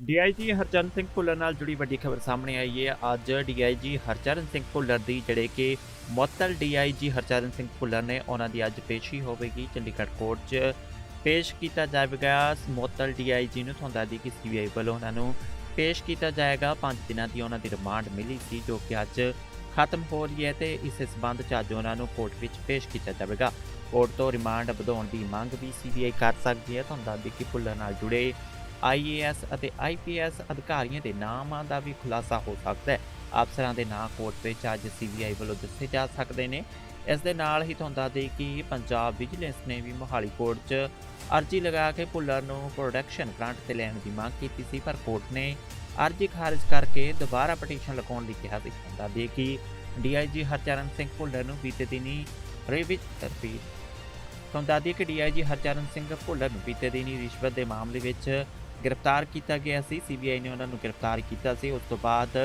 DIG Harcharan Singh Bhullar ਨਾਲ ਜੁੜੀ ਵੱਡੀ ਖਬਰ ਸਾਹਮਣੇ ਆਈ ਹੈ। ਅੱਜ ਡੀਆਈਜੀ ਹਰਚਰਨ ਸਿੰਘ ਭੁੱਲਰ ਦੀ ਜਿਹੜੇ ਕਿ ਮੁਅੱਤਲ ਡੀਆਈਜੀ ਹਰਚਰਨ ਸਿੰਘ ਭੁੱਲਰ ਨੇ ਉਹਨਾਂ ਦੀ ਅੱਜ ਪੇਸ਼ੀ ਹੋਵੇਗੀ। ਚੰਡੀਗੜ੍ਹ ਕੋਰਟ 'ਚ ਪੇਸ਼ ਕੀਤਾ ਜਾਵੇਗਾ। ਮੁਅੱਤਲ ਡੀਆਈਜੀ ਨੂੰ ਤੁਹਾਨੂੰ ਦੱਸ ਦਈਏ ਕਿ ਸੀਬੀਆਈ ਵੱਲੋਂ ਉਹਨਾਂ ਨੂੰ ਪੇਸ਼ ਕੀਤਾ ਜਾਏਗਾ। 5 ਦਿਨਾਂ ਦੀ ਉਹਨਾਂ ਦੀ ਰਿਮਾਂਡ ਮਿਲੀ ਸੀ, ਜੋ ਕਿ ਅੱਜ ਖਤਮ ਹੋ ਰਹੀ ਹੈ ਤੇ ਇਸ ਸਬੰਧ 'ਚ ਅੱਜ ਉਹਨਾਂ ਨੂੰ ਕੋਰਟ ਵਿੱਚ ਪੇਸ਼ ਕੀਤਾ ਜਾਵੇਗਾ। ਕੋਰਟ ਤੋਂ ਰਿਮਾਂਡ ਵਧਾਉਣ ਦੀ ਮੰਗ ਵੀ ਸੀਬੀਆਈ ਕਰ ਸਕਦੀ ਹੈ। ਤੁਹਾਨੂੰ ਦੱਸ ਦਈਏ ਕਿ ਭੁੱਲਰ ਨਾਲ ਜੁੜੇ ਆਈਏਐਸ ਅਤੇ ਆਈਪੀਐਸ ਅਧਿਕਾਰੀਆਂ ਦੇ ਨਾਮਾਂ ਦਾ ਵੀ ਖੁਲਾਸਾ ਹੋ ਸਕਦਾ ਹੈ। ਅਫਸਰਾਂ ਦੇ ਨਾਂ ਕੋਰਟ ਵਿੱਚ ਅੱਜ ਸੀਬੀਆਈ ਵੱਲੋਂ ਦੱਸੇ ਜਾ ਸਕਦੇ ਨੇ। ਇਸ ਦੇ ਨਾਲ ਹੀ ਤੁਹਾਨੂੰ ਦੱਸ ਦੇਈਏ ਕਿ ਪੰਜਾਬ ਵਿਜੀਲੈਂਸ ਨੇ ਵੀ ਮੋਹਾਲੀ ਕੋਰਟ 'ਚ ਅਰਜੀ ਲਗਾ ਕੇ ਭੁੱਲਰ ਨੂੰ ਪ੍ਰੋਡਕਸ਼ਨ ਗ੍ਰਾਂਟ ਤੇ ਲੈਣ ਦੀ ਮੰਗ ਕੀਤੀ ਸੀ, ਪਰ ਕੋਰਟ ਨੇ ਅਰਜੀ ਖਾਰਜ ਕਰਕੇ ਦੁਬਾਰਾ ਪਟੀਸ਼ਨ ਲਗਾਉਣ ਲਈ ਕਿਹਾ ਸੀ। ਤੁਹਾਨੂੰ ਦੱਸ ਦੇਈਏ ਕਿ ਡੀਆਈਜੀ ਹਰਚਰਨ ਸਿੰਘ ਭੁੱਲਰ ਨੂੰ ਬੀਤੇ ਦਿਨੀ ਰਿਵਿਚ ਰਿਪੀਟ ਤੁਹਾਨੂੰ ਦੱਸ ਦਈਏ ਕਿ ਡੀਆਈਜੀ ਹਰਚਰਨ ਸਿੰਘ ਭੁੱਲਰ ਨੂੰ ਬੀਤੇ ਦਿਨੀ ਰਿਸ਼ਵਤ ਦੇ ਮਾਮਲੇ ਵਿੱਚ ਗ੍ਰਿਫਤਾਰ ਕੀਤਾ ਗਿਆ ਸੀ। ਸੀਬੀਆਈ ਨੇ ਉਹਨਾਂ ਨੂੰ ਗ੍ਰਿਫਤਾਰ ਕੀਤਾ ਸੀ। ਉਸ ਤੋਂ ਬਾਅਦ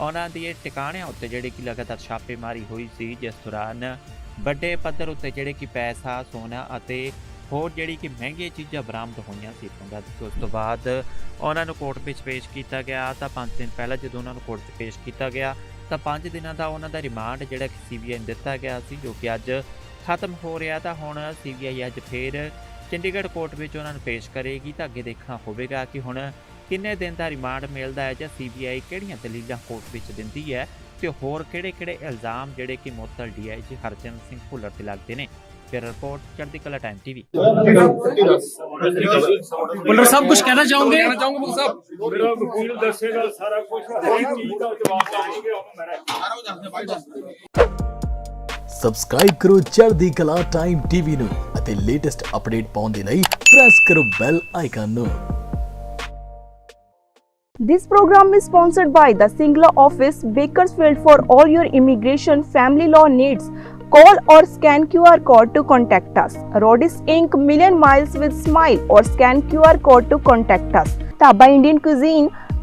ਉਹਨਾਂ ਦੀ ਟਿਕਾਣਿਆਂ ਉੱਤੇ ਜਿਹੜੇ ਕਿ ਲਗਾਤਾਰ ਛਾਪੇਮਾਰੀ ਹੋਈ ਸੀ, ਜਿਸ ਦੌਰਾਨ ਵੱਡੇ ਪੱਧਰ ਉੱਤੇ ਜਿਹੜੇ ਕਿ ਪੈਸਾ, ਸੋਨਾ ਅਤੇ ਹੋਰ ਜਿਹੜੀ ਕਿ ਮਹਿੰਗੀਆਂ ਚੀਜ਼ਾਂ ਬਰਾਮਦ ਹੋਈਆਂ ਸੀ ਤੁਹਾਨੂੰ ਦੱਸ ਉਸ ਤੋਂ ਬਾਅਦ ਉਹਨਾਂ ਨੂੰ ਕੋਰਟ ਵਿੱਚ ਪੇਸ਼ ਕੀਤਾ ਗਿਆ। ਤਾਂ 5 ਦਿਨ ਪਹਿਲਾਂ ਜਦੋਂ ਉਹਨਾਂ ਨੂੰ ਕੋਰਟ 'ਚ ਪੇਸ਼ ਕੀਤਾ ਗਿਆ, ਤਾਂ 5 ਦਿਨਾਂ ਦਾ ਉਹਨਾਂ ਦਾ ਰਿਮਾਂਡ ਜਿਹੜਾ ਕਿ ਸੀਬੀਆਈ ਨੂੰ ਦਿੱਤਾ ਗਿਆ ਸੀ, ਜੋ ਕਿ ਅੱਜ ਖਤਮ ਹੋ ਰਿਹਾ। ਤਾਂ ਹੁਣ ਸੀਬੀਆਈ ਅੱਜ ਫੇਰ ਚੰਡੀਗੜ੍ਹ ਕੋਰਟ ਵਿੱਚ ਉਹਨਾਂ ਨੂੰ ਪੇਸ਼ ਕਰੇਗੀ ਤਾਂ ਅੱਗੇ ਦੇਖਣਾ ਹੋਵੇਗਾ ਕਿ ਹੁਣ ਕਿੰਨੇ ਦਿਨ ਦਾ ਰਿਮਾਂਡ ਮਿਲਦਾ ਹੈ ਜਾਂ ਸੀਬੀਆਈ ਕਿਹੜੀਆਂ ਦਲੀਲਾਂ ਕੋਰਟ ਵਿੱਚ ਦਿੰਦੀ ਹੈ ਤੇ ਹੋਰ ਕਿਹੜੇ-ਕਿਹੜੇ ਇਲਜ਼ਾਮ ਜਿਹੜੇ ਕਿ ਮੁਅੱਤਲ ਡੀਆਈਜੀ ਹਰਚੰਦ ਸਿੰਘ ਭੁੱਲਰ ਤੇ ਲੱਗਦੇ ਨੇ। ਫਿਰ ਰਿਪੋਰਟ ਚੜ੍ਹਦੀ ਕਲਾ ਟਾਈਮ ਟੀਵੀ ਬੁੱਲਰ ਸਾਹਿਬ ਕੁਝ ਕਹਿਣਾ ਚਾਹੋਗੇ? ਕਹਿਣਾ ਚਾਹੂੰਗਾ ਮੁਖ ਸਾਹਿਬ। ਮੇਰਾ ਵਕੀਲ ਦੱਸੇਗਾ ਸਾਰਾ ਕੁਝ ਹਰੇਕ ਚੀਜ਼ ਦਾ ਜਵਾਬ ਦੇਣਗੇ ਉਹ ਮੇਰਾ ਸਬਸਕ੍ਰਾਈਬ ਕਰੋ ਚੜ੍ਹਦੀ ਕਲਾ ਟਾਈਮ ਟੀਵੀ ਨੂੰ। ಮತ್ತೆ ಲೇಟೆಸ್ಟ್ ಅಪ್ಡೇಟ್ ಪಾਉਂದಿನ press Karo bell icon This program is sponsored by the Singla office, Bakersfield for all your immigration family law needs. Call or scan QR code to contact us. Rodis Inc. Million Miles with Smile or scan QR code to contact us. Taba Indian Cuisine